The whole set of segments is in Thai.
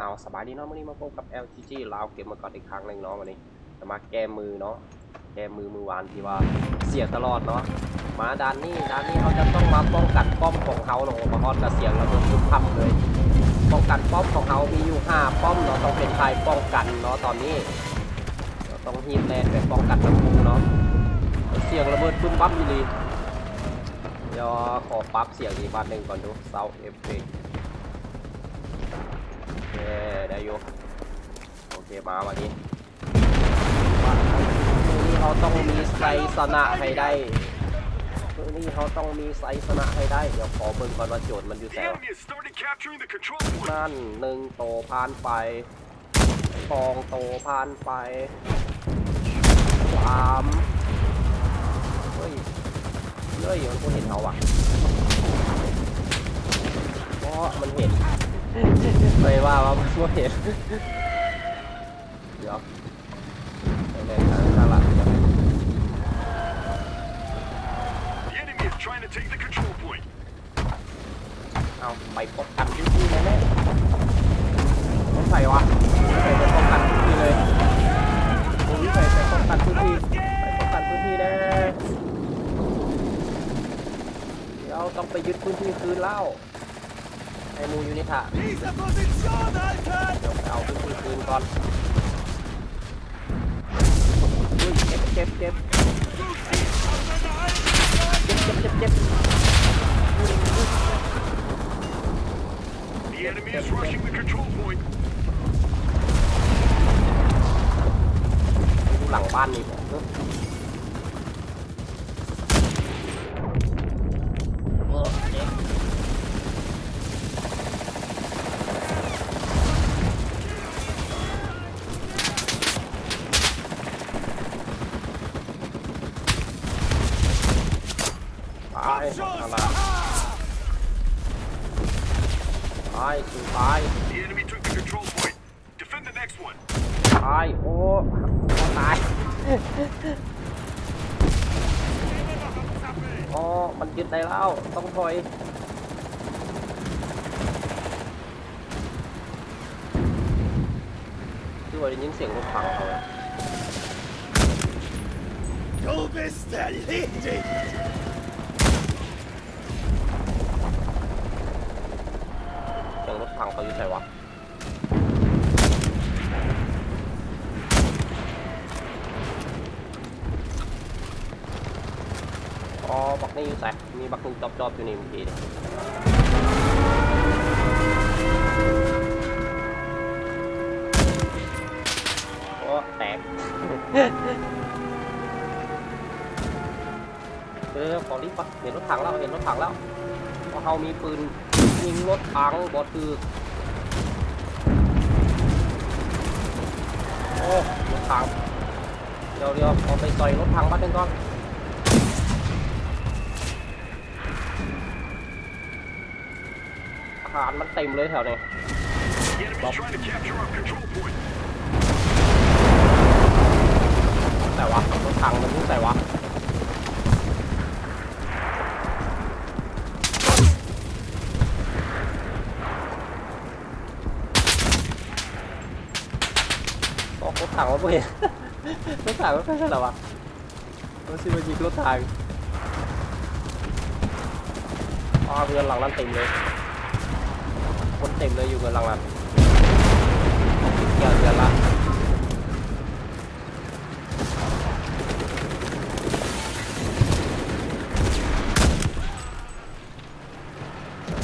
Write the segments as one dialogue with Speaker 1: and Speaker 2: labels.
Speaker 1: เอาสบายดีเนาะวันนี้มาพบกับ LGG ลาวเกมมาก่อนอีกครั้งหนึ่งเนาะวันนี้จะมาแก้มือเนาะแก้มือมือวานที่ว่าเสียตลอดเนาะมาดานนี้ด้านนี้เขาจะต้องมาป้องกันป้อมของเขาลงมาฮอดกระเสียงระเบิดทุกพับเลยป้องกันป้อมของเขามีอยู่ห้าป้อมเนาะต้องเป็นใครป้องกันเนาะตอนนี้ต้องฮีบแลนไปป้องกันน้ำมูเนาะเสียงระเบิดบึ้มบั้มอยู่ดีเดี๋ยวขอปั๊บเสียงอีกบาทหนึ่งก่อนดูเซาเอฟเฟก โอเคได้อยู่โอเคมาวันนี้วันนี้เขาต้องมีไซสนะให้ได้วันนี้เขาต้องมีไซสนะให้ได้ เดี๋ยวขอเบิ่งก่อนว่าโจทย์มันอยู่แถวนั่นหนึ่งโตพานไปสองโตพานไปสามเฮ้ยเฮ้ยมันก็เห็นเขาอะเพราะมันเห็น ไม่ว่าว่ามันไม่เห็นเดี๋ยวไปเลยทางข้างหลัง
Speaker 2: The enemy is trying to take the control point.
Speaker 1: เอาไปป้องกันพื้นที่แน่ๆต้องใส่วะใส่ไปป้องกันพื้นที่เลยโอ้ยใส่ไปป้องกันพื้นที่ไปป้องกันพื้นที่แน่เดี๋ยวต้องไปยึดพื้นที่คืนแล้วไอ้มูยูนิตะ
Speaker 2: Diese Position halten!
Speaker 1: เดี๋ยวไปเอาพื้นที่คืนก่อนอุ้ยเจ็บเจ็บเจ็บเจ็บเจ็บเจ็บ
Speaker 2: The enemy is rushing the control point.
Speaker 1: ดูหลังบ้านนี่บอกเนอะเออเจ็บ ตายอะไรตายสู่ตาย
Speaker 2: The enemy took the control point. Defend the next one.
Speaker 1: ตายโอ้โอ้ตายอ๋อมันยึดได้แล้ว ต้องถอยคือว่าได้ยินเสียงรถถังเขาเลย
Speaker 2: Du bist erledigt!
Speaker 1: เสียงรถถัง เขาอยู่ไหนวะอ๋อบักนี่อยู่ไหนมีบักนึงจอบๆอยู่นี่เมื่อกี้นี่โอ้แตกเออขอรีบปะเห็นรถถังแล้วเห็นรถถังแล้วเพราะเขามีปืนยิงรถถังบอคือ โอ้รถถังเดี๋ยวเดี๋ยวเอาไปต่อยรถถังบ้านหนึ่งก่อนอาหารมันเต็มเลยแถวนี้
Speaker 2: The enemy is trying to capture our control point.
Speaker 1: แต่วะรถถังมันรู้แต่วะโอ้ รถถังวะเพื่อนรถถังมันไม่ใช่หรอวะรถซิมายิงรถถังอ๋อเงินหลังนั้นเต็มเลย คนเต็มเลยอยู่เงินหลังนั้นเกี่ยวเดือนละ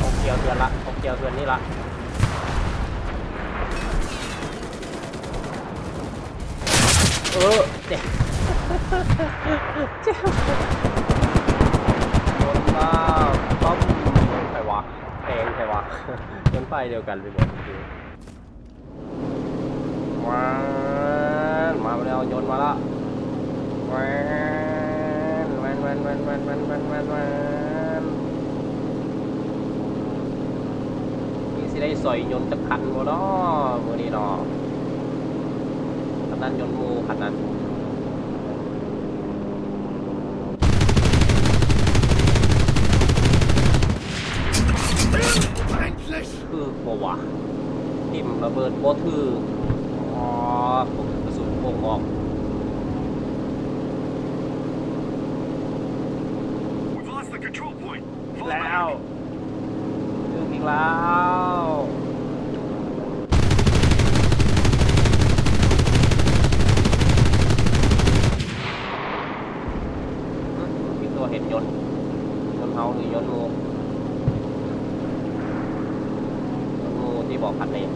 Speaker 1: ต้องเกี่ยวเดือนละต้องเกี่ยวเดือนนี้ละ เออเจ็บเจ็บโดนมาต้อมใครวะแพงใครวะจนไฟเดียวกันเลยหมดจริงว้ามาแล้วโยนมาละว้าวแวนแวนแวนแวนแวนแวนแวนแวนมีสิได้สอยยนต์จะขันบ่เนาะมื้อนี้เนาะ ขันนั้นยนต์หมูขันนั้น
Speaker 2: Endlich!
Speaker 1: คือบ่วะทิมระเบิดบ่ถืออ๋อกระสุนโป่งออก
Speaker 2: We've lost the control point. Fall
Speaker 1: แล้ว
Speaker 2: back.
Speaker 1: เรื่องอีกแล้วพี่ตัวเห็นยนต์ยนต์เฮาหรือยนต์งูยนต์งูที่บอกคันนี้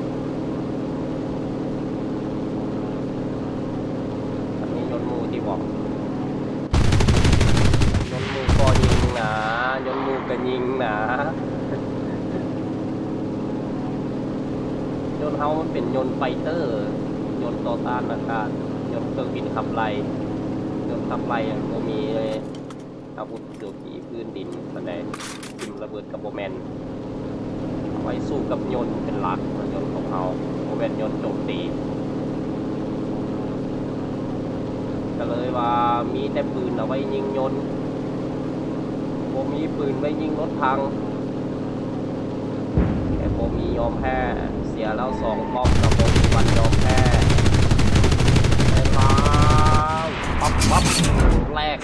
Speaker 1: คันนี้ยนต์งูที่บอก ยนต์มูก็ยิงนะยนต์มูก็ยิงนะยนต์ เฮาเป็นยนต์ไฟเตอร์ ยนต์ต่อต้านอากาศยนต์เครื่องบินขับไล่ยนต์ขับไล่ยังบ่มีอาวุธเสือผีพื้นดินแสดงทิมระเบิดกับโบแมนไว้สู้กับยนต์เป็นหลักยนต์ของเฮาโบแมนยนต์โจมตีก็เลยว่ามีแต่ปืนเอาไว้ยิงยนต์ผมมีปืนไว้ยิงรถพังแต่ผมมียอมแพ้ สียแล้วสองป้อมกับผมวันยอมแพ้ได้แล้วปั๊บปั๊บแรก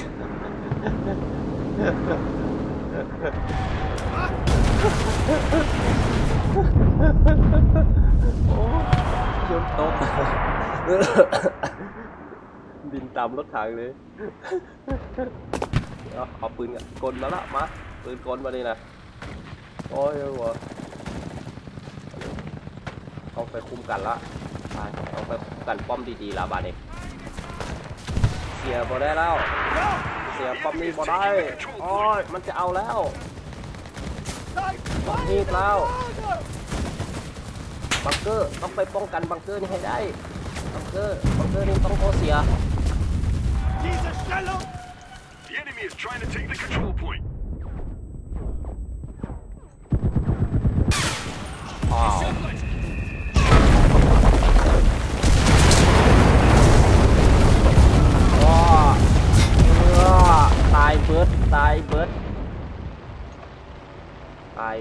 Speaker 1: โอ้ยนต์ตกบินตามรถถังเลยเอาเอปืนกันกลมาละมาปืนกลมาดินะโอ้ยหัว ต้องไปคุมกันละต้องไปคุมกันป้อมดีๆละบาดเด็กเสียบ่ได้แล้ว เสียป้อมนี้บ่ได้โอ้ยมันจะเอาแล้วป้อมนี้แล้วบังเกอร์ต้องไปป้องกันบังเกอร์นี่ให้ได้บังเกอร์บังเกอร์นี่ต้องโคเสีย
Speaker 2: Diese Stellung! The enemy is trying to take the control point.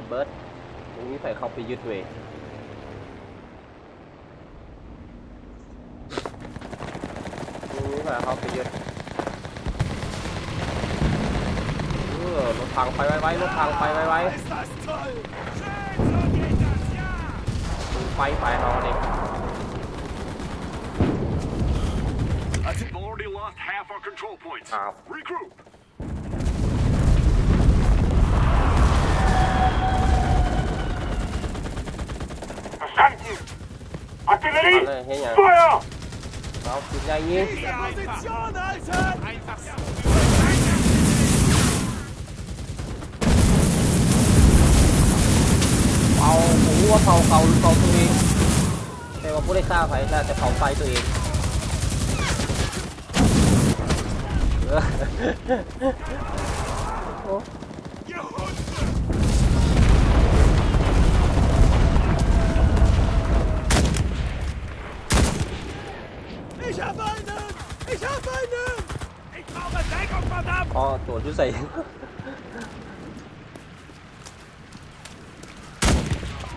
Speaker 1: เบิร์ดตรงนี้ใส่เข้าไปยึดเวยตรงนี้ใส่เข้าไปยึดเออรถถังไปไว้ๆรถถังไปไว้
Speaker 2: Ist das toll!
Speaker 1: ๆไฟไฟเอาเด็ก
Speaker 2: We've already lost half our control points.
Speaker 1: Ow.
Speaker 2: Regroup! Verstanden!
Speaker 1: มา
Speaker 2: Artillerie!
Speaker 1: เลยเฮียยัง
Speaker 2: Feuer!
Speaker 1: เอาจุดใหญ่ยิง
Speaker 2: Position halten! Einfach so.
Speaker 1: เผาผมรู้ว่าเผาเขาหรือเผาตัวเองแต่ว่าผู้ได้ฆ่าไฟน่าจะเผาไฟตัวเอง
Speaker 2: Ich hab einen! Ich brauche Deckung, verdammt!
Speaker 1: อ๋อโจทย์ยุใส่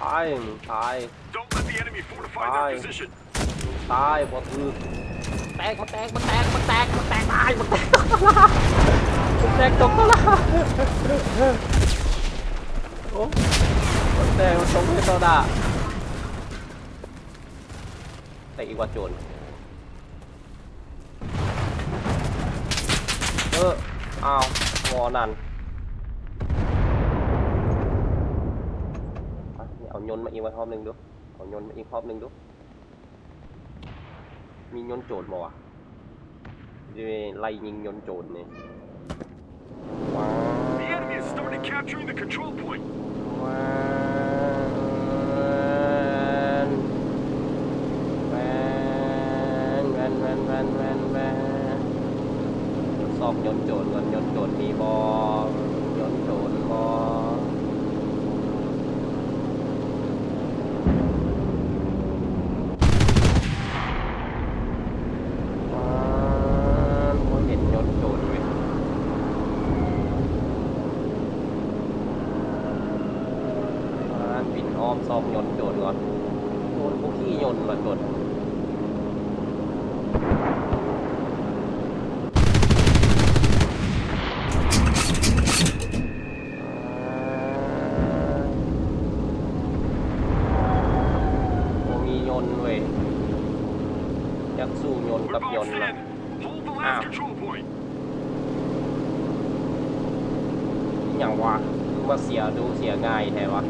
Speaker 1: ตายมึงตาย
Speaker 2: Don't let the enemy fortify
Speaker 1: Aye.
Speaker 2: their position.
Speaker 1: ตายบอถือแตกมันแตกมันแตกมันแตกมันแตกตายมันแตกตกตลาดมันแตกตกตลาดโอ้มันแตกมันตกให้ตลาดแต่อีกว่าโจร เอออ้าวงอนันอะนี่เอายนต์มาอีกไว้รอบหนึ่งดูเอายนต์มาอีกรอบหนึ่งดู มียนต์โจรบ่วะจะไปไล่ยิงยนต์โจรเนี่ยว้า
Speaker 2: The enemy has started capturing the control point.
Speaker 1: วานแวนแวนแวนแวนแวนแวนส อบยนโจรก่อนยนต์โจรมีบอยนโจรบอว้านเห็นยนต์โจรเว้ยร้านปิ่อ้อมซอกยนโจรก่อนโจรนต์ระกดโอ้มียนต์เว้ย ยักษ์สู้ยนต์
Speaker 2: We're
Speaker 1: กับยน
Speaker 2: boxed
Speaker 1: ต์นะ
Speaker 2: in. Hold the
Speaker 1: Ow.
Speaker 2: last control point.
Speaker 1: อย่างวะคือมาเสียดูเสียง่ายแท้วะ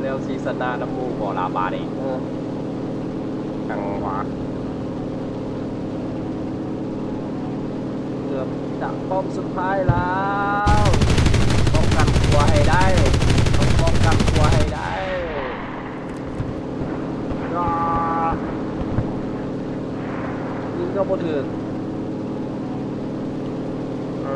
Speaker 1: เร็วซีซันนาน้ำมูกบ่อลาบาดเองเออจังวะเกือบจะป้อมสุดท้ายแล้วป้องกันตัวให้ได้ต้องป้องกันตัวให้ได้รอ ยิงก็บ่ถึงเออ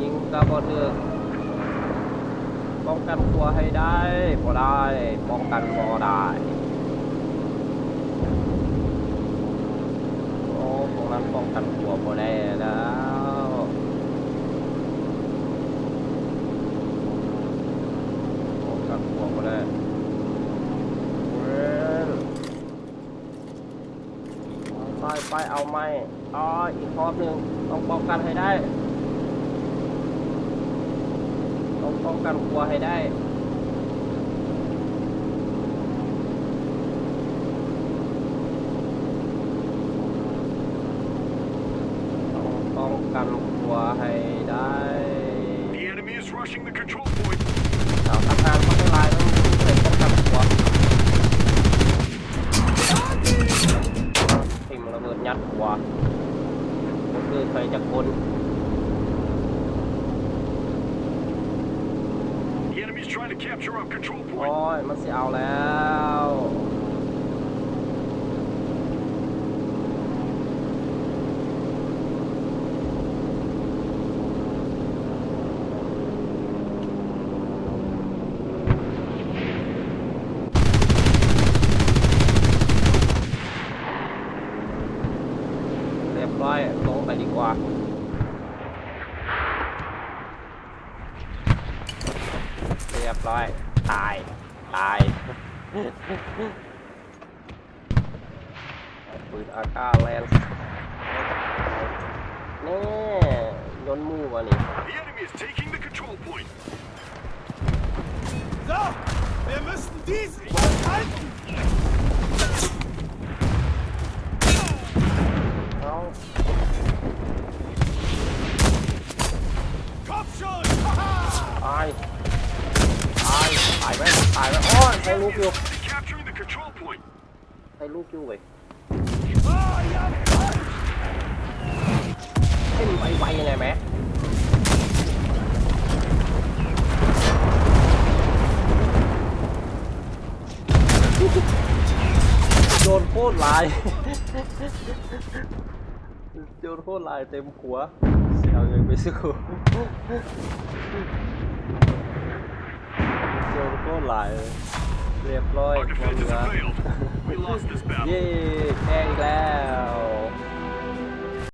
Speaker 1: ยิงกระบอกเถือป้องกันตัวให้ได้พอได้ป้องกันพอได้โอ้พวกนั้นป้องกันตัวพอได้แล้วป้องกันตัวพอได้เว้ยไป ไปเอาไหมอ๋ออีกรอบหนึ่งต้องป้องกันให้ได้ ต้องป้องกันครัวให้ได้ ต้องป้องกันครัวให้ได้
Speaker 2: The enemy is rushing the control point.
Speaker 1: ชาวทำงานเขาไม่ลายต้องเคยป้องกันครัวทิมระเบิดยัดครัวก็คือใครจะคน
Speaker 2: The enemy is trying to capture our control
Speaker 1: โอ้
Speaker 2: point.
Speaker 1: ย มันสิเอาแล้ว เรียบร้อยลงไปดีกว่า เรียบร้อย ตาย ตาย ปืนอากาแลนส์นี่ยนต์มือวะนี่
Speaker 2: The enemy is taking the control point.
Speaker 3: So, wir müssen diesen Ball halten.
Speaker 1: อ้ยใช้ลูกอยู่
Speaker 2: They're capturing the control point.
Speaker 1: ใช้ลูกอยู่เว้ย
Speaker 3: Oh, ja, voll!
Speaker 1: ขึ้นไวๆยังไงแม่โดนโคตรลาย โดนโคตรลายเต็มหัวเสียวยังไปสู้โดนโคตรลายเลย เรียบร้อย
Speaker 2: Our
Speaker 1: หมด
Speaker 2: defenses
Speaker 1: เรือ
Speaker 2: have failed. We lost this battle.
Speaker 1: เย้แข่งอีกแล้ว